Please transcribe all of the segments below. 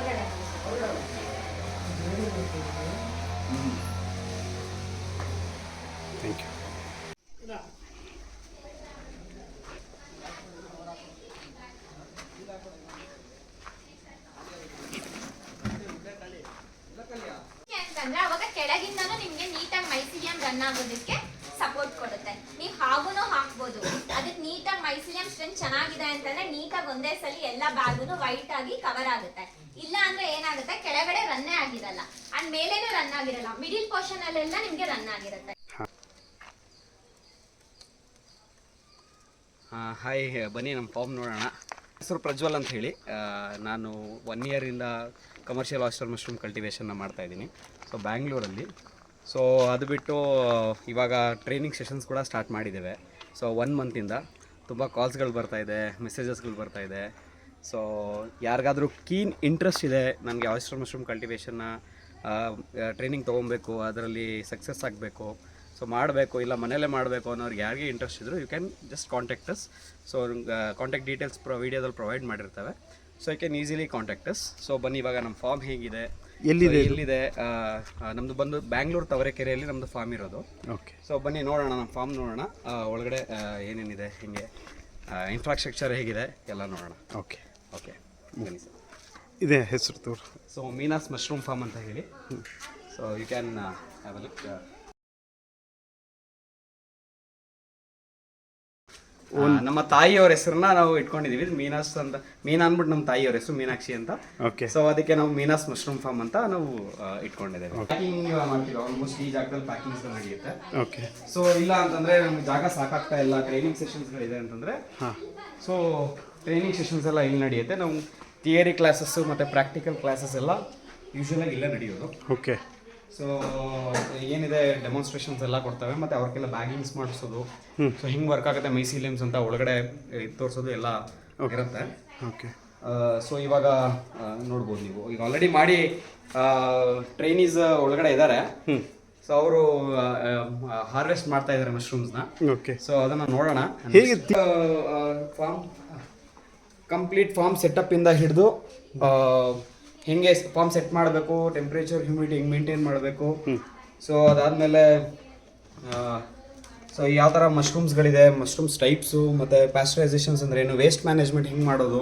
Thank you ಅಂತಂದ್ರೆ ಅವಾಗ ಕೆಳಗಿಂದನೂ ನಿಮ್ಗೆ ನೀಟಾಗಿ ಮೈಸಿಲಿಯಂ ರನ್ ಆಗೋದಕ್ಕೆ ಸಪೋರ್ಟ್ ಕೊಡುತ್ತೆ ನೀವು ಹಾಗೂನು ಹಾಕ್ಬೋದು ಅದಕ್ಕೆ ನೀಟಾಗಿ ಮೈಸಿಲಿಯಂ ಸ್ಟ್ರೆಂತ್ ಚೆನ್ನಾಗಿದೆ ಅಂತಂದ್ರೆ ನೀಟಾಗಿ ಒಂದೇ ಸಲ ಎಲ್ಲ ಬ್ಯಾಗುನು ವೈಟ್ ಆಗಿ ಕವರ್ ಆಗುತ್ತೆ. ಇಲ್ಲ ಅಂದ್ರೆ ಏನಾಗುತ್ತೆ? ಕೆಳಗಡೆ ರನ್ನೇ ಆಗಿರಲ್ಲ. ಅಂಡ್ ಮೇಲೇನು ರನ್ ಆಗಿರಲ್ಲ. ಮಿಡಿಲ್ ಪೋರ್ಷನ್ ಅಲ್ಲೆಲ್ಲ ನಿಮ್ಗೆ ರನ್ ಆಗಿರುತ್ತೆ. ಹಾಯ್ ಬನ್ನಿ ನಮ್ಮ ಫಾರ್ಮ್ ನೋಡೋಣ. ಹೆಸರು ಪ್ರಜ್ವಲ್ ಅಂತ ಹೇಳಿ. ನಾನು ಒನ್ ಇಯರಿಂದ ಕಮರ್ಷಿಯಲ್ ಆಸ್ಟರ್ ಮಶ್ರೂಮ್ ಕಲ್ಟಿವೇಷನ್ನ ಮಾಡ್ತಾ ಇದ್ದೀನಿ. ಸೊ ಬ್ಯಾಂಗ್ಳೂರಲ್ಲಿ ಸೊ ಅದು ಬಿಟ್ಟು, ಇವಾಗ ಟ್ರೈನಿಂಗ್ ಸೆಷನ್ಸ್ ಕೂಡ ಸ್ಟಾರ್ಟ್ ಮಾಡಿದ್ದೇವೆ. ಸೊ ಒನ್ ಮಂತಿಂದ ತುಂಬ ಕಾಲ್ಸ್ಗಳು ಬರ್ತಾ ಇದೆ ಮೆಸೇಜಸ್ಗಳು ಬರ್ತಾ ಇದೆ. ಸೊ ಯಾರಿಗಾದರೂ ಕೀನ್ ಇಂಟ್ರೆಸ್ಟ್ ಇದೆ ನನಗೆ ಆಯಿಸ್ಟರ್ ಮಶ್ರೂಮ್ ಕಲ್ಟಿವೇಷನ್ನ ಟ್ರೈನಿಂಗ್ ತೊಗೊಬೇಕು ಅದರಲ್ಲಿ ಸಕ್ಸಸ್ ಆಗಬೇಕು ಸೊ ಮಾಡಬೇಕು ಇಲ್ಲ ಮನೆಯಲ್ಲೇ ಮಾಡಬೇಕು ಅನ್ನೋರಿಗೆ ಯಾರಿಗೆ ಇಂಟ್ರೆಸ್ಟ್ ಇದ್ದರೂ you can just contacts us so contact details pro ವೀಡಿಯೋದಲ್ಲಿ provide ಮಾಡಿರ್ತವೆ. So you can easily contacts us so ಬನ್ನಿ ಇವಾಗ ನಮ್ಮ ಫಾರ್ಮ್ ಹೇಗಿದೆ? ಎಲ್ಲಿದೆ ಎಲ್ಲಿದೆ? ನಮ್ಮದು ಬಂದು ಬ್ಯಾಂಗ್ಳೂರು ತವರೆಕೆರೆಯಲ್ಲಿ ನಮ್ಮದು ಫಾರ್ಮ್ ಇರೋದು. ಓಕೆ ಸೊ ಬನ್ನಿ ನೋಡೋಣ ನಮ್ಮ ಫಾರ್ಮ್ ನೋಡೋಣ. ಒಳಗಡೆ ಏನೇನಿದೆ ಹಿಂಗೆ ಇನ್ಫ್ರಾಸ್ಟ್ರಕ್ಚರ್ ಹೇಗಿದೆ ಎಲ್ಲ ನೋಡೋಣ. ಓಕೆ ಓಕೆ ಬನ್ನಿ ಸರ್ ಇದೆ ಹೆಸರು ತೋರು. ಸೊ ಮೀನಾಸ್ ಮಶ್ರೂಮ್ ಫಾರ್ಮ್ ಅಂತ ಹೇಳಿ. So you can have a look ನಮ್ಮ ತಾಯಿಯವ್ರ ಹೆಸರನ್ನ ನಾವು ಇಟ್ಕೊಂಡಿದೀವಿ. ಮೀನಾಸ್ ಅಂತ ಮೀನಾ ಅಂದ್ಬಿಟ್ಟು ನಮ್ಮ ತಾಯಿಯವ್ರ ಹೆಸರು ಮೀನಾಕ್ಷಿ ಅಂತ. ಓಕೆ. ಸೊ ಅದಕ್ಕೆ ನಾವು ಮೀನಾಸ್ ಮಶ್ರೂಮ್ ಫಾರ್ಮ್ ಅಂತ ನಾವು ಇಟ್ಕೊಂಡಿದ್ದೇವೆ. ಪ್ಯಾಕಿಂಗ್ ಮಾಡ್ತೀವಿ ಆಲ್ಮೋಸ್ಟ್ ಈ ಜಾಗದಲ್ಲಿ ಪ್ಯಾಕಿಂಗ್ಸ್ ನಡೆಯುತ್ತೆ. ಓಕೆ. ಸೊ ಇಲ್ಲ ಅಂತಂದ್ರೆ ನಮ್ಗೆ ಜಾಗ ಸಾಕಾಗ್ತಾ ಇಲ್ಲ. ಟ್ರೈನಿಂಗ್ ಸೆಷನ್ಸ್ಗಳಿದೆ ಅಂತಂದ್ರೆ. ಹಾಂ. ಸೊ ಟ್ರೈನಿಂಗ್ ಸೆಷನ್ಸ್ ಎಲ್ಲ ಇಲ್ಲಿ ನಡೆಯುತ್ತೆ. ನಾವು ಥಿಯರಿ ಕ್ಲಾಸಸ್ಸು ಮತ್ತು ಪ್ರಾಕ್ಟಿಕಲ್ ಕ್ಲಾಸಸ್ ಎಲ್ಲ ಯೂಶ್ವಲಾಗಿ ಇಲ್ಲೇ ನಡೆಯೋದು. ಓಕೆ ಸೊ ಏನಿದೆ ಡೆಮಾನ್ಸ್ಟ್ರೇಷನ್ಸ್ ಎಲ್ಲ ಕೊಡ್ತವೆ ಮತ್ತು ಅವ್ರಿಗೆಲ್ಲ ಬ್ಯಾಗಿಂಗ್ಸ್ ಮಾಡಿಸೋದು. ಸೊ ಹಿಂಗೆ ವರ್ಕ್ ಆಗುತ್ತೆ ಮೈಸೀಲಿಯಮ್ಸ್ ಅಂತ ಒಳಗಡೆ ಇದು ತೋರಿಸೋದು ಎಲ್ಲ ಇರುತ್ತೆ. ಓಕೆ ಸೊ ಇವಾಗ ನೋಡ್ಬೋದು ನೀವು. ಈಗ ಆಲ್ರೆಡಿ ಮಾಡಿ ಟ್ರೈನೀಸ್ ಒಳಗಡೆ ಇದ್ದಾರೆ ಸೊ ಅವರು ಹಾರ್ವೆಸ್ಟ್ ಮಾಡ್ತಾ ಇದ್ದಾರೆ ಮಶ್ರೂಮ್ಸ್ನ ಓಕೆ ಸೊ ಅದನ್ನು ನೋಡೋಣ. ಹೇಗೆ ಫಾರ್ಮ್ ಕಂಪ್ಲೀಟ್ ಫಾರ್ಮ್ ಸೆಟಪ್ ಇಂದ ಹಿಡಿದು ಹೆಂಗೆ ಫಾರ್ಮ್ ಸೆಟ್ ಮಾಡಬೇಕು ಟೆಂಪ್ರೇಚರ್ ಹ್ಯೂಮಿಡಿಟಿ ಹೆಂಗೆ ಮೇಂಟೈನ್ ಮಾಡಬೇಕು. ಸೊ ಅದಾದಮೇಲೆ ಸೊ ಯಾವ ಥರ ಮಶ್ರೂಮ್ಸ್ಗಳಿದೆ ಮಶ್ರೂಮ್ಸ್ ಟೈಪ್ಸು ಮತ್ತು ಪ್ಯಾಸ್ಚರೈಸೇಷನ್ಸ್ ಅಂದ್ರೆ ಏನು ವೇಸ್ಟ್ ಮ್ಯಾನೇಜ್ಮೆಂಟ್ ಹೆಂಗೆ ಮಾಡೋದು.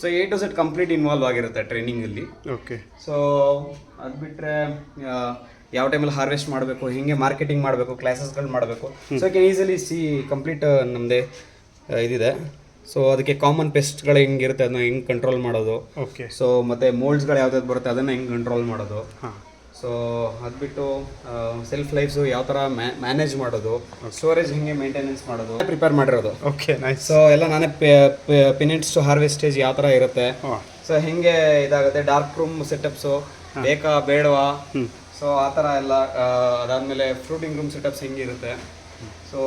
So A to Z complete involve ಆಗಿರುತ್ತೆ ಟ್ರೈನಿಂಗಲ್ಲಿ ಓಕೆ ಸೊ ಅದು ಬಿಟ್ಟರೆ ಯಾವ ಟೈಮಲ್ಲಿ ಹಾರ್ವೆಸ್ಟ್ ಮಾಡಬೇಕು ಹೆಂಗೆ ಮಾರ್ಕೆಟಿಂಗ್ ಮಾಡಬೇಕು ಕ್ಲಾಸಸ್ಗಳು ಮಾಡಬೇಕು. So can easily see complete ನಮ್ಮದೇ ಇದಿದೆ. ಸೊ ಅದಕ್ಕೆ ಕಾಮನ್ ಪೆಸ್ಟ್ಗಳು ಹೆಂಗಿರುತ್ತೆ ಅದನ್ನ ಹೆಂಗೆ ಕಂಟ್ರೋಲ್ ಮಾಡೋದು? ಓಕೆ ಸೊ ಮತ್ತು ಮೋಲ್ಡ್ಸ್ಗಳು ಯಾವ್ದಾದ್ರು ಬರುತ್ತೆ ಅದನ್ನು ಹೆಂಗೆ ಕಂಟ್ರೋಲ್ ಮಾಡೋದು? ಹಾಂ. ಸೊ ಅದು ಬಿಟ್ಟು ಸೆಲ್ಫ್ ಲೈಫ್ಸು ಯಾವ ಥರ ಮ್ಯಾನೇಜ್ ಮಾಡೋದು. ಸ್ಟೋರೇಜ್ ಹೆಂಗೆ ಮೇಂಟೆನೆನ್ಸ್ ಮಾಡೋದು? ಪ್ರಿಪೇರ್ ಮಾಡಿರೋದು. ಓಕೆ ನೈಸ್ ಸೊ ಎಲ್ಲ ನಾನೇ ಪಿನಿಟ್ಸ್ ಟು ಹಾರ್ವೆಸ್ಟೇಜ್ ಯಾವ ಥರ ಇರುತ್ತೆ? ಹಾಂ. ಸೊ ಹೆಂಗೆ ಇದಾಗುತ್ತೆ? ಡಾರ್ಕ್ ರೂಮ್ ಸೆಟಪ್ಸು ಬೇಕಾ ಬೇಡವಾ? ಸೊ ಆ ಥರ ಎಲ್ಲ ಅದಾದ್ಮೇಲೆ ಫ್ರೂಟಿಂಗ್ ರೂಮ್ ಸೆಟಪ್ಸ್ ಹೆಂಗಿರುತ್ತೆ? ಸೊ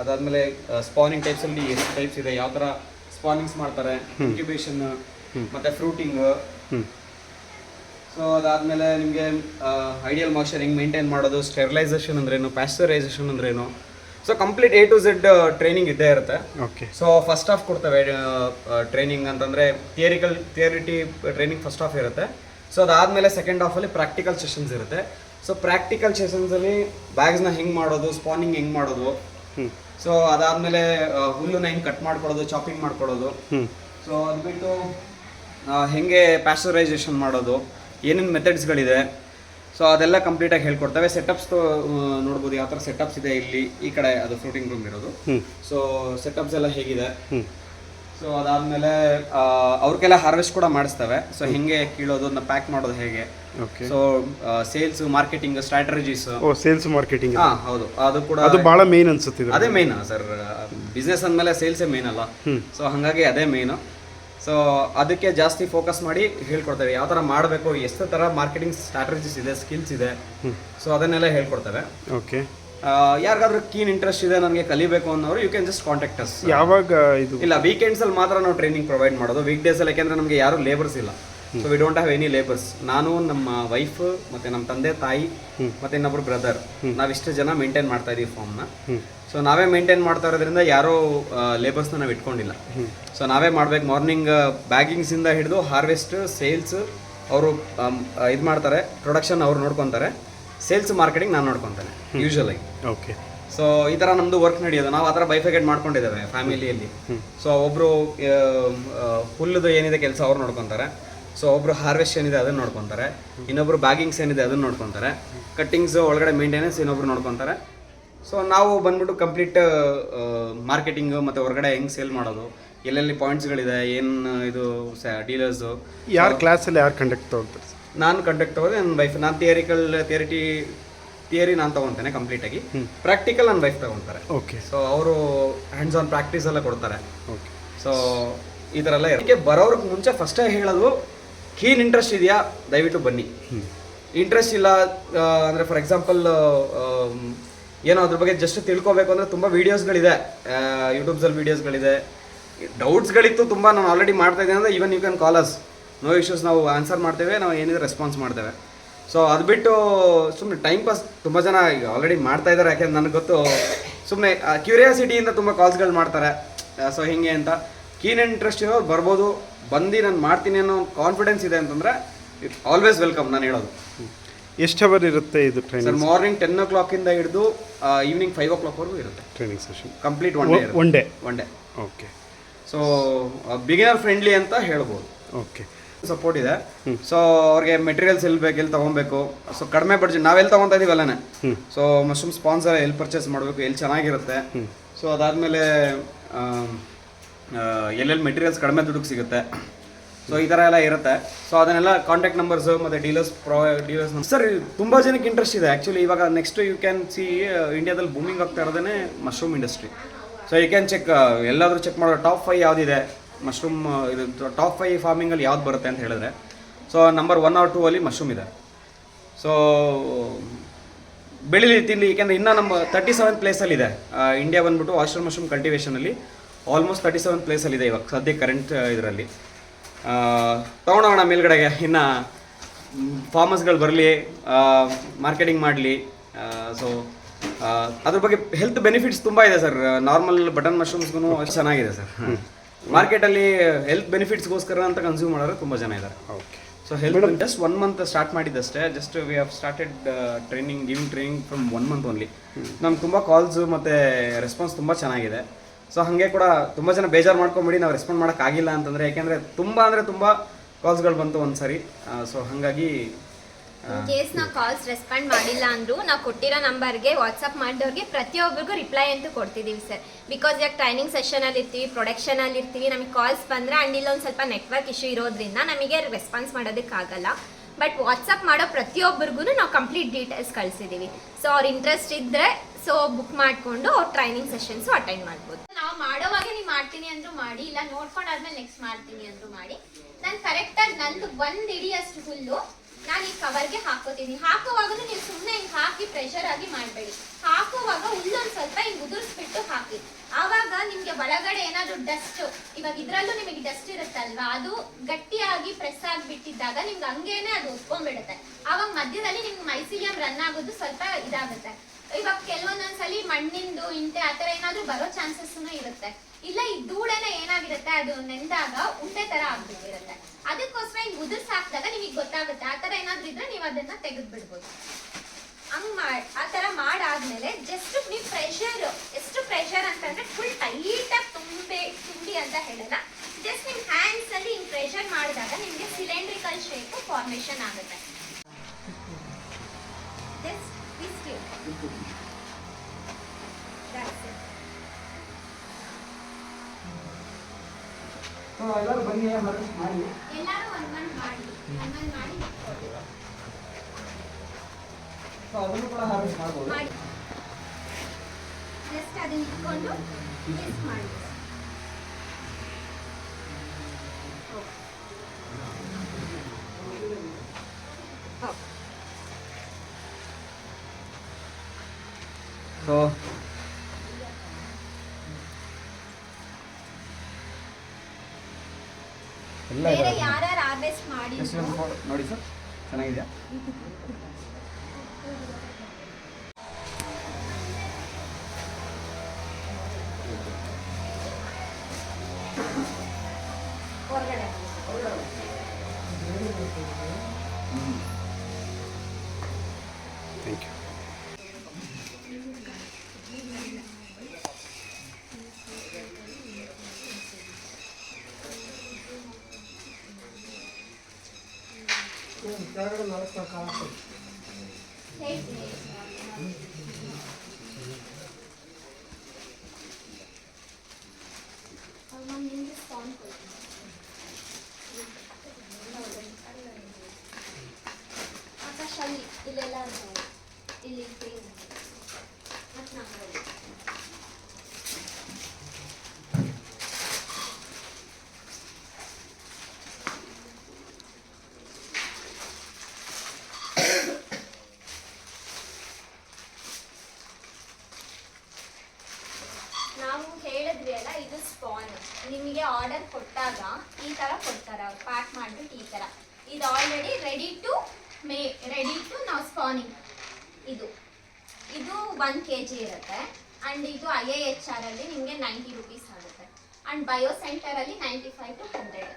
ಅದಾದ್ಮೇಲೆ ಸ್ಪಾನಿಂಗ್ ಟೈಪ್ಸಲ್ಲಿ ಎಷ್ಟು ಟೈಪ್ಸ್ ಇದೆ ಯಾವ ಥರ ಸ್ಪಾನಿಂಗ್ಸ್ ಮಾಡ್ತಾರೆ ಇಂಕ್ಯುಬೇಷನ್ ಮತ್ತೆ ಫ್ರೂಟಿಂಗ್ ಸೊ ಅದಾದ್ಮೇಲೆ ನಿಮಗೆ ಐಡಿಯಲ್ ಮಾಯ್ಚರ್ ಹೆಂಗೆ ಮೇಂಟೈನ್ ಮಾಡೋದು ಸ್ಟೆರಿಲೈಸೇಷನ್ ಅಂದ್ರೇನು ಪ್ಯಾಸ್ಚರೈಸೇಷನ್ ಅಂದ್ರೇನು? So complete A to Z training ಇದ್ದೇ ಇರುತ್ತೆ. ಓಕೆ ಸೊ ಫಸ್ಟ್ ಆಫ್ ಕೊಡ್ತವೆ ಟ್ರೈನಿಂಗ್ ಅಂತಂದರೆ theoretical theory training first half ಇರುತ್ತೆ. ಸೊ ಅದಾದಮೇಲೆ ಸೆಕೆಂಡ್ ಆಫಲ್ಲಿ ಪ್ರಾಕ್ಟಿಕಲ್ ಸೆಷನ್ಸ್ ಇರುತ್ತೆ. ಸೊ ಪ್ರಾಕ್ಟಿಕಲ್ ಸೆಷನ್ಸಲ್ಲಿ ಬ್ಯಾಗ್ಸ್ನ ಹೆಂಗೆ ಮಾಡೋದು ಸ್ಪಾನಿಂಗ್ ಹೆಂಗೆ ಮಾಡೋದು ಸೊ ಅದಾದಮೇಲೆ ಹುಲ್ಲನ್ನ ಹೆಂಗೆ ಕಟ್ ಮಾಡ್ಕೊಳ್ಳೋದು ಚಾಪಿಂಗ್ ಮಾಡ್ಕೊಳ್ಳೋದು. ಸೊ ಅದ್ಬಿಟ್ಟು ಹೆಂಗೆ ಪ್ಯಾಸ್ಚರೈಸೇಷನ್ ಮಾಡೋದು ಏನೇನು ಮೆಥಡ್ಸ್ಗಳಿದೆ ಸೊ ಅದೆಲ್ಲ ಕಂಪ್ಲೀಟಾಗಿ ಹೇಳ್ಕೊಡ್ತವೆ. ಸೆಟಪ್ಸ್ ನೋಡ್ಬೋದು ಯಾವ ಥರ ಸೆಟಪ್ಸ್ ಇದೆ ಇಲ್ಲಿ ಈ ಕಡೆ ಅದು ಫ್ಲೋಟಿಂಗ್ ರೂಮ್ ಇರೋದು. ಸೊ ಸೆಟಪ್ಸ್ ಎಲ್ಲ ಹೇಗಿದೆ. ಸೊ ಅದಾದಮೇಲೆ ಅವ್ರಿಗೆಲ್ಲ ಹಾರ್ವೆಸ್ಟ್ ಕೂಡ ಮಾಡಿಸ್ತವೆ. ಸೊ ಹೆಂಗೆ ಕೀಳೋದು ಅದನ್ನ ಪ್ಯಾಕ್ ಮಾಡೋದು ಹೇಗೆ. Okay so sales marketing strategies oh sales marketing ಹಾಂ ಹೌದು. ಅದು ಕೂಡ ಅದು ಭಾಳ ಮೇನ್ ಅನ್ಸುತ್ತೆ ಅದೇ ಮೇನ್ ಸರ್ ಬಿಸ್ನೆಸ್ ಅಂದಮೇಲೆ ಸೇಲ್ಸೇ ಮೇನ್ ಅಲ್ಲ. ಸೊ ಹಾಗಾಗಿ ಅದೇ ಮೇನು ಸೊ ಅದಕ್ಕೆ ಜಾಸ್ತಿ ಫೋಕಸ್ ಮಾಡಿ ಹೇಳ್ಕೊಡ್ತೇವೆ. ಯಾವ ಥರ ಮಾಡಬೇಕು ಎಷ್ಟು ಥರ ಮಾರ್ಕೆಟಿಂಗ್ ಸ್ಟ್ರಾಟಜೀಸ್ ಇದೆ ಸ್ಕಿಲ್ಸ್ ಇದೆ. ಸೊ ಅದನ್ನೆಲ್ಲ ಹೇಳ್ಕೊಡ್ತೇವೆ. ಓಕೆ ಯಾರಿಗಾದ್ರೂ ಕೀನ್ ಇಂಟ್ರೆಸ್ಟ್ ಇದೆ ನನಗೆ ಕಲಿಬೇಕು ಅನ್ನೋರು you can just contact us ಯಾವಾಗ ಇದು? ಇಲ್ಲ ವೀಕೆಂಡ್ಸ್ ಅಲ್ಲಿ ಮಾತ್ರ ನಾವು ಟ್ರೈನಿಂಗ್ ಪ್ರೊವೈಡ್ ಮಾಡೋದು. ವೀಕ್ ಡೇಸ್ ಅಲ್ಲಿ ಯಾಕೆಂದ್ರೆ ನಮಗೆ ಯಾರು ಲೇಬರ್ಸ್ ಇಲ್ಲ. So we don't have any labours ನಾನು ನಮ್ಮ ವೈಫ್ ಮತ್ತೆ ನಮ್ಮ ತಂದೆ ತಾಯಿ ಮತ್ತೆ ಇನ್ನೊಬ್ರು ಬ್ರದರ್ ನಾವಿಷ್ಟು ಜನ ಮೇಂಟೈನ್ ಮಾಡ್ತಾ ಇದೀವಿ ಫಾರ್ಮ್ನ ಸೊ ನಾವೇ ಮೇಂಟೈನ್ ಮಾಡ್ತಾ ಇರೋದ್ರಿಂದ ಯಾರೋ ಲೇಬರ್ಸ್ನ ನಾವು ಇಟ್ಕೊಂಡಿಲ್ಲ. ಸೊ ನಾವೇ ಮಾಡ್ಬೇಕು. ಮಾರ್ನಿಂಗ್ ಬ್ಯಾಗಿಂಗ್ಸಿಂದ ಹಿಡಿದು ಹಾರ್ವೆಸ್ಟ್ ಸೇಲ್ಸ್ ಅವರು ಇದು ಮಾಡ್ತಾರೆ. ಪ್ರೊಡಕ್ಷನ್ ಅವ್ರು ನೋಡ್ಕೊತಾರೆ. ಸೇಲ್ಸ್ ಮಾರ್ಕೆಟಿಂಗ್ ನಾನು ನೋಡ್ಕೊತಾನೆ ಯೂಶ್ವಲಾಗಿ ಓಕೆ ಸೊ ಈ ಥರ ನಮ್ಮದು ವರ್ಕ್ ನಡೆಯೋದು. ನಾವು ಆ ಥರ ಬೈಫಿಕೇಟ್ ಮಾಡ್ಕೊಂಡಿದ್ದೇವೆ ಫ್ಯಾಮಿಲಿಯಲ್ಲಿ ಸೊ ಒಬ್ಬರು ಹುಲ್ಲುದು ಏನಿದೆ ಕೆಲಸ ಅವ್ರು ನೋಡ್ಕೊತಾರೆ. ಸೊ ಒಬ್ರು ಹಾರ್ವೆಸ್ಟ್ ಏನಿದೆ ಅದನ್ನ ನೋಡ್ಕೊತಾರೆ. ಇನ್ನೊಬ್ರು ಬ್ಯಾಗಿಂಗ್ಸ್ ಏನಿದೆ ಅದನ್ನ ನೋಡ್ಕೊತಾರೆ. ಕಟ್ಟಿಂಗ್ಸ್ ಒಳಗಡೆ ಮೇಂಟೆನೆನ್ಸ್ ಇನ್ನೊಬ್ರು ನೋಡ್ಕೊತಾರೆ. ಸೊ ನಾವು ಬಂದ್ಬಿಟ್ಟು ಕಂಪ್ಲೀಟ್ ಮಾರ್ಕೆಟಿಂಗು ಮತ್ತು ಹೊರಗಡೆ ಹೆಂಗೆ ಸೇಲ್ ಮಾಡೋದು ಎಲ್ಲೆಲ್ಲಿ ಪಾಯಿಂಟ್ಸ್ಗಳಿದೆ ಏನು ಇದು ಡೀಲರ್ಸು ಯಾರು ಕ್ಲಾಸಲ್ಲಿ ಯಾರು ಕಂಡಕ್ಟ್ ತೊಗೊಳ್ತಾರೆ? ಸರ್ ನಾನು ಕಂಡಕ್ಟ್ ತಗೋದೆ ನನ್ನ ವೈಫ್ ನಾನು ಥಿಯರಿಕಲ್ ಥಿಯರಿಟಿ ಥಿಯರಿ ನಾನು ತೊಗೊತೇನೆ ಕಂಪ್ಲೀಟಾಗಿ ಪ್ರಾಕ್ಟಿಕಲ್ ನನ್ನ ವೈಫ್ ತೊಗೊತಾರೆ. ಓಕೆ ಸೊ ಅವರು ಹ್ಯಾಂಡ್ಸ್ ಆನ್ ಪ್ರಾಕ್ಟೀಸ್ ಎಲ್ಲ ಕೊಡ್ತಾರೆ. ಓಕೆ ಸೊ ಈ ಥರ ಎಲ್ಲ ಇದಕ್ಕೆ ಬರೋರ್ಗೆ ಮುಂಚೆ ಫಸ್ಟೇ ಹೇಳೋದು ಕೀನ್ ಇಂಟ್ರೆಸ್ಟ್ ಇದೆಯಾ? ದಯವಿಟ್ಟು ಬನ್ನಿ. ಇಂಟ್ರೆಸ್ಟ್ ಇಲ್ಲ ಅಂದರೆ ಫಾರ್ ಎಕ್ಸಾಂಪಲ್ ಏನೋ ಅದ್ರ ಬಗ್ಗೆ ಜಸ್ಟ್ ತಿಳ್ಕೊಬೇಕು ಅಂದರೆ ತುಂಬ ವೀಡಿಯೋಸ್ಗಳಿದೆ ಯೂಟ್ಯೂಬ್ಸಲ್ಲಿ ವೀಡಿಯೋಸ್ಗಳಿದೆ ಡೌಟ್ಸ್ಗಳಿತ್ತು ತುಂಬ ನಾನು ಆಲ್ರೆಡಿ ಮಾಡ್ತಾ ಇದ್ದೀನಿ ಅಂದರೆ even you can call us no issues ನಾವು ಆನ್ಸರ್ ಮಾಡ್ತೇವೆ ನಾವು ಏನಿದೆ ರೆಸ್ಪಾನ್ಸ್ ಮಾಡ್ತೇವೆ. ಸೊ ಅದು ಬಿಟ್ಟು ಸುಮ್ಮನೆ ಟೈಮ್ ಪಾಸ್ ತುಂಬ ಜನ ಈಗ ಆಲ್ರೆಡಿ ಮಾಡ್ತಾ ಇದ್ದಾರೆ ಯಾಕೆಂದ್ರೆ ನನಗೆ ಗೊತ್ತು ಸುಮ್ಮನೆ ಕ್ಯೂರಿಯಾಸಿಟಿಯಿಂದ ತುಂಬ ಕಾಲ್ಸ್ಗಳು ಮಾಡ್ತಾರೆ. ಸೊ ಹಿಂಗೆ ಅಂತ. ಕೀನ್ ಇಂಟ್ರೆಸ್ಟ್ ಇರೋರು ಬರ್ಬೋದು. ಬಂದು ನಾನು ಮಾಡ್ತೀನಿ ಅನ್ನೋ ಕಾನ್ಫಿಡೆನ್ಸ್ ಇದೆ ಅಂತಂದರೆ ಆಲ್ವೇಸ್ ವೆಲ್ಕಮ್ ನಾನು ಹೇಳೋದು. ಎಷ್ಟು ಅವರ್ ಇರುತ್ತೆ ಇದು ಸರ್ ಟ್ರೈನಿಂಗ್ ಮಾರ್ನಿಂಗ್ ಟೆನ್ ಓ ಕ್ಲಾಕಿಂದ ಹಿಡಿದು ಈವ್ನಿಂಗ್ ಫೈವ್ ಓ ಕ್ಲಾಕ್ವರೆಗೂ ಇರುತ್ತೆ. Training session complete one day one day one day okay so beginner friendly ಅಂತ ಹೇಳ್ಬೋದು. ಓಕೆ ಸಪೋರ್ಟ್ ಇದೆ. ಸೊ ಅವ್ರಿಗೆ ಮೆಟೀರಿಯಲ್ಸ್ ಎಲ್ಲಿ ಬೇಕು, ಎಲ್ಲಿ ತಗೊಬೇಕು. ಸೊ ಕಡಿಮೆ ಬಡ್ಜೆಟ್ ನಾವೆಲ್ಲಿ ತಗೊಂತ ಇದೀವಿ ಸೊ ಮಶ್ರೂಮ್ ಸ್ಪಾನ್ಸರ್ ಎಲ್ಲಿ ಪರ್ಚೇಸ್ ಮಾಡಬೇಕು, ಎಲ್ಲಿ ಚೆನ್ನಾಗಿರುತ್ತೆ. ಸೊ ಅದಾದಮೇಲೆ ಎಲ್ಲೆಲ್ಲಿ ಮೆಟೀರಿಯಲ್ಸ್ ಕಡಿಮೆ ದುಡ್ಡು ಸಿಗುತ್ತೆ. ಸೊ ಈ ಥರ ಎಲ್ಲ ಇರುತ್ತೆ. ಸೊ ಅದನ್ನೆಲ್ಲ ಕಾಂಟ್ಯಾಕ್ಟ್ ನಂಬರ್ಸ್ ಮತ್ತು ಡೀಲರ್ಸ್ ಪ್ರೊ ಡೀಲರ್ಸ್ ಸರ್ ತುಂಬ ಜನಕ್ಕೆ ಇಂಟ್ರೆಸ್ಟ್ ಇದೆ. ಆ್ಯಕ್ಚುಲಿ ಇವಾಗ ನೆಕ್ಸ್ಟ್ ಯು ಕ್ಯಾನ್ ಸಿ ಇಂಡಿಯಾದಲ್ಲಿ ಬೂಮಿಂಗ್ ಆಗ್ತಾ ಇರೋದೇ mushroom industry so you can check ಎಲ್ಲಾದರೂ ಚೆಕ್ ಮಾಡೋ ಟಾಪ್ ಫೈವ್ ಯಾವುದಿದೆ. ಮಶ್ರೂಮ್ ಇದು ಟಾಪ್ ಫೈ ಫಾರ್ಮಿಂಗಲ್ಲಿ ಯಾವ್ದು ಬರುತ್ತೆ ಅಂತ ಹೇಳಿದ್ರೆ so number one or two ಅಲ್ಲಿ ಮಶ್ರೂಮ್ ಇದೆ. ಸೊ ಬೆಳಿಲಿ ತಿನ್ಲಿ ಏಕೆಂದರೆ ಇನ್ನೂ ನಮ್ಮ ತರ್ಟಿ ಸೆವೆನ್ ಪ್ಲೇಸಲ್ಲಿ ಇದೆ. ಇಂಡಿಯಾ ಬಂದ್ಬಿಟ್ಟು ಆಸ್ಟ್ರಲ್ ಮಶ್ರೂಮ್ ಕಲ್ಟಿವೇಷನಲ್ಲಿ ಆಲ್ಮೋಸ್ಟ್ ತರ್ಟಿ ಸೆವೆನ್ ಪ್ಲೇಸಲ್ಲಿ ಇದೆ ಇವಾಗ ಸದ್ಯ ಕರೆಂಟ್ ಇದರಲ್ಲಿ. ತೊಗೊಂಡೋಗೋಣ ಮೇಲ್ಗಡೆಗೆ ಇನ್ನು ಫಾರ್ಮರ್ಸ್ಗಳು ಬರಲಿ ಮಾರ್ಕೆಟಿಂಗ್ ಮಾಡಲಿ ಸೊ ಅದ್ರ ಬಗ್ಗೆ ಹೆಲ್ತ್ ಬೆನಿಫಿಟ್ಸ್ ತುಂಬ ಇದೆ ಸರ್. ನಾರ್ಮಲ್ ಬಟನ್ ಮಶ್ರೂಮ್ಸ್ಗೂ ಅಷ್ಟು ಚೆನ್ನಾಗಿದೆ ಸರ್. ಮಾರ್ಕೆಟಲ್ಲಿ ಹೆಲ್ತ್ ಬೆನಿಫಿಟ್ಸ್ಗೋಸ್ಕರ ಅಂತ ಕನ್ಸ್ಯೂಮ್ ಮಾಡೋರು ತುಂಬ ಜನ ಇದ್ದಾರೆ okay so health just one month start ಮಾಡಿದ್ದಷ್ಟೇ just we have started training giving training from one month only ನಮ್ಗೆ ತುಂಬ ಕಾಲ್ಸ್ ಮತ್ತು ರೆಸ್ಪಾನ್ಸ್ ತುಂಬ ಚೆನ್ನಾಗಿದೆ. ಸೊ ಹಾಗೆ ಕೂಡ ತುಂಬ ಜನ ಬೇಜಾರು ಮಾಡ್ಕೊಂಬಿಡಿ ನಾವು ರೆಸ್ಪಾಂಡ್ ಮಾಡೋಕ್ಕಾಗಿಲ್ಲ ಅಂತಂದರೆ ಯಾಕೆಂದರೆ ತುಂಬ ಅಂದರೆ ತುಂಬ ಕಾಲ್ಸ್ಗಳು ಬಂತು ಒಂದು ಸರಿ ಸೊ ಹಾಗಾಗಿ ಕೇಸ್ ನಾ ಕಾಲ್ಸ್ ರೆಸ್ಪಾಂಡ್ ಮಾಡಿಲ್ಲ ಅಂದ್ರು ನಾವು ಕೊಟ್ಟಿರೋ ನಂಬರ್ಗೆ ವಾಟ್ಸಪ್ ಮಾಡಿದವ್ರಿಗೆ ಪ್ರತಿಯೊಬ್ಬರಿಗೂ ರಿಪ್ಲೈ ಅಂತೂ ಕೊಡ್ತಿದ್ದೀವಿ ಸರ್ ಬಿಕಾಸ್ ಇವಾಗ ಟ್ರೈನಿಂಗ್ ಸೆಷನಲ್ಲಿ ಇರ್ತೀವಿ ಪ್ರೊಡಕ್ಷನಲ್ಲಿ ಇರ್ತೀವಿ, ನಮಗೆ ಕಾಲ್ಸ್ ಬಂದರೆ ಆ್ಯಂಡ್ ಇಲ್ಲೊಂದು ಸ್ವಲ್ಪ ನೆಟ್ವರ್ಕ್ ಇಶ್ಯೂ ಇರೋದ್ರಿಂದ ನಮಗೆ ರೆಸ್ಪಾನ್ಸ್ ಮಾಡೋದಕ್ಕಾಗಲ್ಲ. ಬಟ್ ವಾಟ್ಸಪ್ ಮಾಡೋ ಪ್ರತಿಯೊಬ್ಬರಿಗೂ ನಾವು ಕಂಪ್ಲೀಟ್ ಡೀಟೇಲ್ಸ್ ಕಳಿಸಿದ್ದೀವಿ ಸೊ ಅವ್ರ ಇಂಟ್ರೆಸ್ಟ್ ಇದ್ರೆ ಸೊ ಬುಕ್ ಮಾಡಿಕೊಂಡು ಅವ್ರ ಟ್ರೈನಿಂಗ್ ಸೆಷನ್ಸು ಅಟೆಂಡ್ ಮಾಡ್ಬೋದು. ನಾವು ಮಾಡೋವಾಗ ನೀವು ಮಾಡ್ತೀನಿ ಅಂದ್ರೂ ಮಾಡಿ, ಇಲ್ಲ ನೋಡ್ಕೊಂಡಾದ್ಮೇಲೆ ನೆಕ್ಸ್ಟ್ ಮಾಡ್ತೀನಿ ಅಂದ್ರೂ ಮಾಡಿ. ನಾನು ಕರೆಕ್ಟಾಗಿ ನಂದು ಒಂದು ಇಡಿಯಷ್ಟು ಹುಲ್ಲು. ನಾನು ಈ ಕವರ್ಗೆ ಹಾಕೋತೀನಿ ಹಾಕುವಾಗಲೂ ನೀವು ಸುಮ್ಮನೆ ಹಿಂಗೆ ಹಾಕಿ ಪ್ರೆಷರ್ ಆಗಿ ಮಾಡಬೇಡಿ. ಹಾಕುವಾಗ ಹುಲ್ಲೊಂದು ಸ್ವಲ್ಪ ಹಿಂಗೆ ಉದುರಿಸ್ಬಿಟ್ಟು ಹಾಕಿ. ಆವಾಗ ನಿಮಗೆ ಒಳಗಡೆ ಏನಾದರೂ ಡಸ್ಟ್ ಇವಾಗ ಇದರಲ್ಲೂ ನಿಮಗೆ ಡಸ್ಟ್ ಇರುತ್ತಲ್ವಾ? ಅದು ಗಟ್ಟಿಯಾಗಿ ಪ್ರೆಸ್ ಆಗಿಬಿಟ್ಟಿದ್ದಾಗ ನಿಮ್ಗೆ ಹಂಗೇನೆ ಅದು ಒಪ್ಕೊಂಡ್ಬಿಡುತ್ತೆ. ಆವಾಗ ಮಧ್ಯದಲ್ಲಿ ನಿಮ್ಗೆ ಮೈಸಿಲಿಯಂ ರನ್ ಆಗೋದು ಸ್ವಲ್ಪ ಇದಾಗುತ್ತೆ. ಇವಾಗ ಕೆಲವೊಂದೊಂದ್ಸಲಿ ಮಣ್ಣಿಂದು ಇಂಟೆ ಆ ಥರ ಏನಾದರೂ ಬರೋ ಚಾನ್ಸಸ್ ಇರುತ್ತೆ. ಇಲ್ಲ, ಈ ಧೂಳೆನ ಏನಾಗಿರುತ್ತೆ? ಅದು ನೆಂದಾಗ ಉಂಡೆ ತರ ಆಗ್ಬಿಟ್ಟಿರುತ್ತೆ. ಅದಕ್ಕೋಸ್ಕರ ಹಿಂಗ್ ಉದುರ್ಸ್ ಹಾಕಿದಾಗ ನಿಮಗೆ ಗೊತ್ತಾಗುತ್ತೆ. ಆ ತರ ಏನಾದ್ರೂ ಇದ್ರೆ ನೀವು ಅದನ್ನ ತೆಗೆದು ಬಿಡ್ಬೋದು ಹಂಗ್ ಮಾಡ್, ಆ ತರ ಮಾಡಾದ್ಮೇಲೆ ಜಸ್ಟ್ ನೀವು ಪ್ರೆಷರ್ ಎಷ್ಟು ಪ್ರೆಷರ್ ಅಂತಂದ್ರೆ ಫುಲ್ ಟೈಟ್ ಆಗಿ ತುಂಬೆ, ತುಂಬಿ ಅಂತ ಹೇಳಲ್ಲ. ಜಸ್ಟ್ ನಿಮ್ ಹ್ಯಾಂಡ್ಸ್ ಅಲ್ಲಿ ಹಿಂಗ್ ಪ್ರೆಷರ್ ಮಾಡಿದಾಗ ನಿಮ್ಗೆ ಸಿಲಿಂಡ್ರಿಕಲ್ ಶೇಪ್ ಫಾರ್ಮೇಶನ್ ಆಗುತ್ತೆ. ಎಲ್ಲರೂ ಬನ್ನಿ ಮಾಡಿ ಎಲ್ಲರೂ ಒಂದೊಂದು ಮಾಡಿ ಒಂದೊಂದು ಮಾಡಿ ಇಟ್ಕೊಳ್ಳಿ. ಸೊ ಅದನ್ನು ಕೂಡ ಹಾರ್ವೆಸ್ಟ್ ಮಾಡ್ಬೋದು ಮಾಡಿ ಜಸ್ಟ್ ಅದನ್ನ ಇಟ್ಕೊಂಡು ಮಿಕ್ಸ್ ಮಾಡಿ ಬೇರೆ ಯಾರ್ಯಾರು ಹಾರ್ವೆಸ್ಟ್ ಮಾಡಿ ನೋಡಿ ಸರ್. ಚೆನ್ನಾಗಿದೆಯಾ? ಹೇಳ್ತೀನಿ ಅವ್ರು ಮ್ಯಾಮ್ ನಿಮಗೆ ಸ್ಪಾನ್ ಕೊಡ್ತೀನಿ ಆಕಾಶ ಅಲ್ಲಿ ಇಲ್ಲೆಲ್ಲ ಇದ್ದಾವೆ. ಇಲ್ಲಿ ಫ್ರೀಸ್ ಮತ್ತು ನಮ್ಮಲ್ಲಿ ನಾವು ಹೇಳಿದ್ವಿ ಅಲ್ಲ ಇದು ಸ್ಪಾನ್ ನಿಮಗೆ ಆರ್ಡರ್ ಕೊಟ್ಟಾಗ ಈ ತರ ಕೊಡ್ತಾರೆ ಅವ್ರು. ಪ್ಯಾಕ್ ಮಾಡ್ಬಿಟ್ಟು ಈ ತರ. ಇದು already ready to may ready to ನಾವು ಸ್ಪಾನಿಂಗ್ ಇದು. ಇದು ಒನ್ ಕೆ ಜಿ ಇರುತ್ತೆ. ಅಂಡ್ ಇದು ಐ ಎ ಎಚ್ ಆರ್ ಅಲ್ಲಿ ನಿಮಗೆ ನೈಂಟಿ ರುಪೀಸ್ ಆಗುತ್ತೆ. ಅಂಡ್ ಬಯೋ ಸೆಂಟರ್ ಅಲ್ಲಿ ನೈಂಟಿ ಫೈವ್ ಟು ಹಂಡ್ರೆಡ್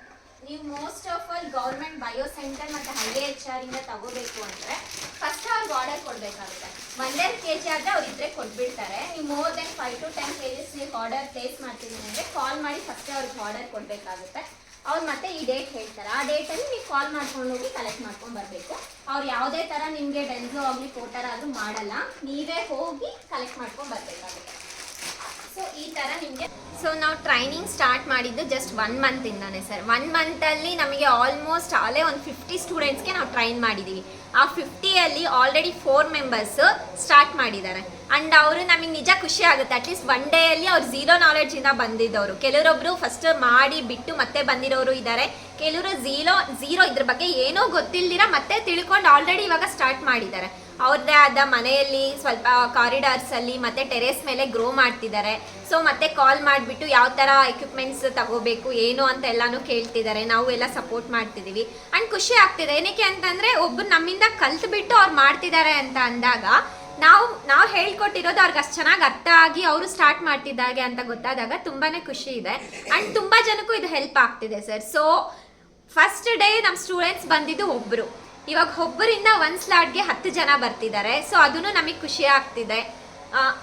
ನೀವು most of all government bio centre ಮತ್ತೆ ಎ ಎಚ್ ಆರ್ ಇಂದ ತಗೋಬೇಕು ಅಂದ್ರೆ ಫಸ್ಟ್ ಅವ್ರಿಗೆ ಆರ್ಡರ್ ಕೊಡಬೇಕಾಗುತ್ತೆ. ಒಂದೆರಡು ಕೆ ಜಿ ಆದರೆ ಅವ್ರು ಇದ್ರೆ ಕೊಟ್ಬಿಡ್ತಾರೆ. ನೀವು more than five to ten K Gs ನೀವು ಆರ್ಡರ್ ಪ್ಲೇಸ್ ಮಾಡ್ತೀನಿ ಅಂದರೆ ಕಾಲ್ ಮಾಡಿ ಫಸ್ಟ್ ಅವ್ರಿಗೆ ಆರ್ಡರ್ ಕೊಡಬೇಕಾಗುತ್ತೆ. ಅವ್ರು ಮತ್ತೆ ಈ ಡೇಟ್ ಹೇಳ್ತಾರೆ. ಆ ಡೇಟಲ್ಲಿ ನೀವು ಕಾಲ್ ಮಾಡ್ಕೊಂಡು ಹೋಗಿ ಕಲೆಕ್ಟ್ ಮಾಡ್ಕೊಂಡು ಬರಬೇಕು. ಅವ್ರು ಯಾವುದೇ ಥರ ನಿಮಗೆ ಡೆನ್ಸು ಆಗಲಿ, ಕೋಟರ್ ಆದರೂ ಮಾಡಲ್ಲ. ನೀವೇ ಹೋಗಿ ಕಲೆಕ್ಟ್ ಮಾಡ್ಕೊಂಡು ಬರಬೇಕಾಗುತ್ತೆ. ಸೊ ಈ ಥರ ನಿಮಗೆ ಸೊ ನಾವು ಟ್ರೈನಿಂಗ್ ಸ್ಟಾರ್ಟ್ ಮಾಡಿದ್ದು ಜಸ್ಟ್ ಒನ್ ಮಂತಿಂದಾನೆ ಸರ್ ಒನ್ ಮಂತಲ್ಲಿ ನಮಗೆ ಆಲ್ಮೋಸ್ಟ್ ಆಲೇ ಒಂದು ಫಿಫ್ಟಿ ಸ್ಟೂಡೆಂಟ್ಸ್ಗೆ ನಾವು ಟ್ರೈನ್ ಮಾಡಿದ್ದೀವಿ ಆ ಫಿಫ್ಟಿಯಲ್ಲಿ ಆಲ್ರೆಡಿ ಫೋರ್ ಮೆಂಬರ್ಸ್ ಸ್ಟಾರ್ಟ್ ಮಾಡಿದ್ದಾರೆ. ಅಂಡ್ ಅವರು ನಮಗೆ ನಿಜ ಖುಷಿ ಆಗುತ್ತೆ. ಅಟ್ಲೀಸ್ಟ್ ಒನ್ ಡೇಯಲ್ಲಿ ಅವ್ರು ಝೀರೋ ನಾಲೆಡ್ಜಿಂದ ಬಂದಿದ್ದವರು. ಕೆಲವರೊಬ್ಬರು ಫಸ್ಟ್ ಮಾಡಿ, ಬಿಟ್ಟು ಮತ್ತೆ ಬಂದಿರೋರು ಇದ್ದಾರೆ ಕೆಲವರು ಝೀರೋ ಝೀರೋ ಇದ್ರ ಬಗ್ಗೆ ಏನೋ ಗೊತ್ತಿಲ್ದಿರ ಮತ್ತೆ ತಿಳ್ಕೊಂಡು ಆಲ್ರೆಡಿ ಇವಾಗ ಸ್ಟಾರ್ಟ್ ಮಾಡಿದ್ದಾರೆ. ಅವ್ರದ್ದೇ ಆದ ಮನೆಯಲ್ಲಿ ಸ್ವಲ್ಪ ಕಾರಿಡಾರ್ಸ್ ಅಲ್ಲಿ ಮತ್ತೆ ಟೆರೇಸ್ ಮೇಲೆ ಗ್ರೋ ಮಾಡ್ತಿದ್ದಾರೆ. ಸೊ ಮತ್ತೆ ಕಾಲ್ ಮಾಡಿಬಿಟ್ಟು ಯಾವ ಥರ ಎಕ್ವಿಪ್ಮೆಂಟ್ಸ್ ತಗೋಬೇಕು, ಏನು ಅಂತ ಎಲ್ಲಾನು ಕೇಳ್ತಿದ್ದಾರೆ. ನಾವು ಎಲ್ಲ ಸಪೋರ್ಟ್ ಮಾಡ್ತಿದ್ದೀವಿ ಅಂಡ್ ಖುಷಿ ಆಗ್ತಿದೆ. ಏನಕ್ಕೆ ಅಂತಂದರೆ, ಒಬ್ರು ನಮ್ಮಿಂದ ಕಲ್ತ್ಬಿಟ್ಟು ಅವ್ರು ಮಾಡ್ತಿದ್ದಾರೆ ಅಂತ ಅಂದಾಗ, ನಾವು ನಾವು ಹೇಳ್ಕೊಟ್ಟಿರೋದು ಅವ್ರಿಗೆ ಅಷ್ಟು ಚೆನ್ನಾಗಿ ಅರ್ಥ ಆಗಿ ಅವರು ಸ್ಟಾರ್ಟ್ ಮಾಡ್ತಿದ್ದಾಗೆ ಅಂತ ಗೊತ್ತಾದಾಗ ತುಂಬಾನೇ ಖುಷಿ ಇದೆ. ಅಂಡ್ ತುಂಬಾ ಜನಕ್ಕೂ ಇದು ಹೆಲ್ಪ್ ಆಗ್ತಿದೆ ಸರ್ ಸೊ ಫಸ್ಟ್ ಡೇ ನಮ್ಮ ಸ್ಟೂಡೆಂಟ್ಸ್ ಬಂದಿದ್ದು ಒಬ್ಬರು ಇವಾಗ ಒಬ್ಬರಿಂದ ಒಂದು ಸ್ಲಾಟ್ಗೆ ಹತ್ತು ಜನ ಬರ್ತಿದ್ದಾರೆ. ಸೊ ಅದನ್ನು ನಮಗೆ ಖುಷಿ ಆಗ್ತಿದೆ.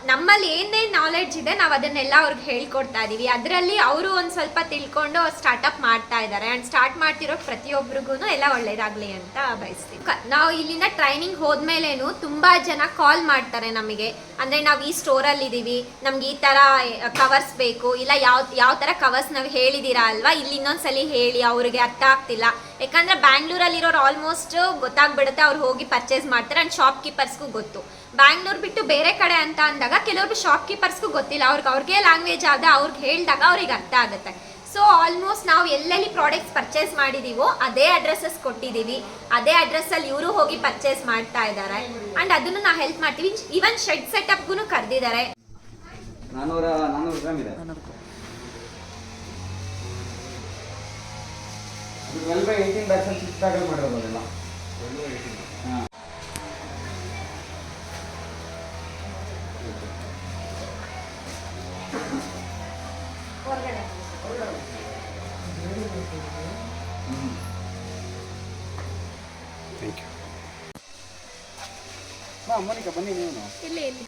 ನಮ್ಮಲ್ಲಿ ಏನೇನು ನಾಲೆಡ್ಜ್ ಇದೆ, ನಾವು ಅದನ್ನೆಲ್ಲ ಅವ್ರಿಗೆ ಹೇಳ್ಕೊಡ್ತಾ ಇದ್ದೀವಿ ಅದರಲ್ಲಿ ಅವರು ಒಂದು ಸ್ವಲ್ಪ ತಿಳ್ಕೊಂಡು ಸ್ಟಾರ್ಟಪ್ ಮಾಡ್ತಾ ಇದ್ದಾರೆ ಆ್ಯಂಡ್ ಸ್ಟಾರ್ಟ್ ಮಾಡ್ತಿರೋ ಪ್ರತಿಯೊಬ್ಬರಿಗೂ ಎಲ್ಲ ಒಳ್ಳೇದಾಗಲಿ ಅಂತ ಬಯಸ್ತೀವಿ. ನಾವು ಇಲ್ಲಿಂದ ಟ್ರೈನಿಂಗ್ ಹೋದ್ಮೇಲೇನು ತುಂಬ ಜನ ಕಾಲ್ ಮಾಡ್ತಾರೆ ನಮಗೆ. ಅಂದರೆ ನಾವು ಈ ಸ್ಟೋರಲ್ಲಿ ಇದ್ದೀವಿ ನಮ್ಗೆ ಈ ಥರ ಕವರ್ಸ್ ಬೇಕು, ಇಲ್ಲ ಯಾವ ಯಾವ ಥರ ಕವರ್ಸ್ ನಾವು ಹೇಳಿದ್ದೀರಾ ಅಲ್ವಾ, ಇಲ್ಲಿ ಇನ್ನೊಂದ್ಸಲಿ ಹೇಳಿ, ಅವ್ರಿಗೆ ಅರ್ಥ ಆಗ್ತಿಲ್ಲ. ಯಾಕಂದ್ರೆ ಬ್ಯಾಂಗ್ಳೂರಲ್ಲಿರೋರು ಆಲ್ಮೋಸ್ಟ್ ಗೊತ್ತಾಗ್ಬಿಡುತ್ತೆ, ಅವ್ರು ಹೋಗಿ ಪರ್ಚೇಸ್ ಮಾಡ್ತಾರೆ. ಆ್ಯಂಡ್ ಶಾಪ್ ಕೀಪರ್ಸ್ಗೂ ಗೊತ್ತು. ಬ್ಯಾಂಗ್ಳೂರ್ ಬಿಟ್ಟು ಬೇರೆ ಕಡೆ ಅಂತ ಅಂದಾಗ ಕೆಲವೊಬ್ಬರು ಶಾಪ್ ಕೀಪರ್ಸ್ಗೂ ಗೊತ್ತಿಲ್ಲ. ಅವ್ರಿಗೆ ಅವ್ರಿಗೆ ಲ್ಯಾಂಗ್ವೇಜ್ ಆದ ಅವ್ರಿಗೆ ಹೇಳಿದಾಗ ಅವ್ರಿಗೆ ಅರ್ಥ ಆಗುತ್ತೆ. ಸೊ ಆಲ್ಮೋಸ್ಟ್ ನಾವು ಎಲ್ಲೆಲ್ಲಿ ಪ್ರಾಡಕ್ಟ್ಸ್ ಪರ್ಚೇಸ್ ಮಾಡಿದೀವೋ ಅದೇ ಅಡ್ರೆಸ್ಸಸ್ ಕೊಟ್ಟಿದ್ದೀವಿ ಅದೇ ಅಡ್ರೆಸ್ಸಲ್ಲಿ ಇವರು ಹೋಗಿ ಪರ್ಚೇಸ್ ಮಾಡ್ತಾ ಇದ್ದಾರೆ ಆ್ಯಂಡ್ ಅದನ್ನು ನಾವು ಹೆಲ್ಪ್ ಮಾಡ್ತೀವಿ. ಈವನ್ ಶೆಡ್ ಸೆಟಪ್ಗೂ ಕರೆದಿದ್ದಾರೆ ಟ್ವೆಲ್ ಬೈ ಏಯ್ಟೀನ್ ಬ್ಯಾಚಲ್ಲಿ ಸಿಕ್ಸ್ ಬ್ಯಾಗಲ್ಲಿ ಮಾಡಿರೋದು ಅದೆಲ್ಲ ಹಾಂ ಥ್ಯಾಂಕ್ ಯು ಬನ್ನಿ ನೀವು ಇಲ್ಲಿ ಎಲ್ಲಿ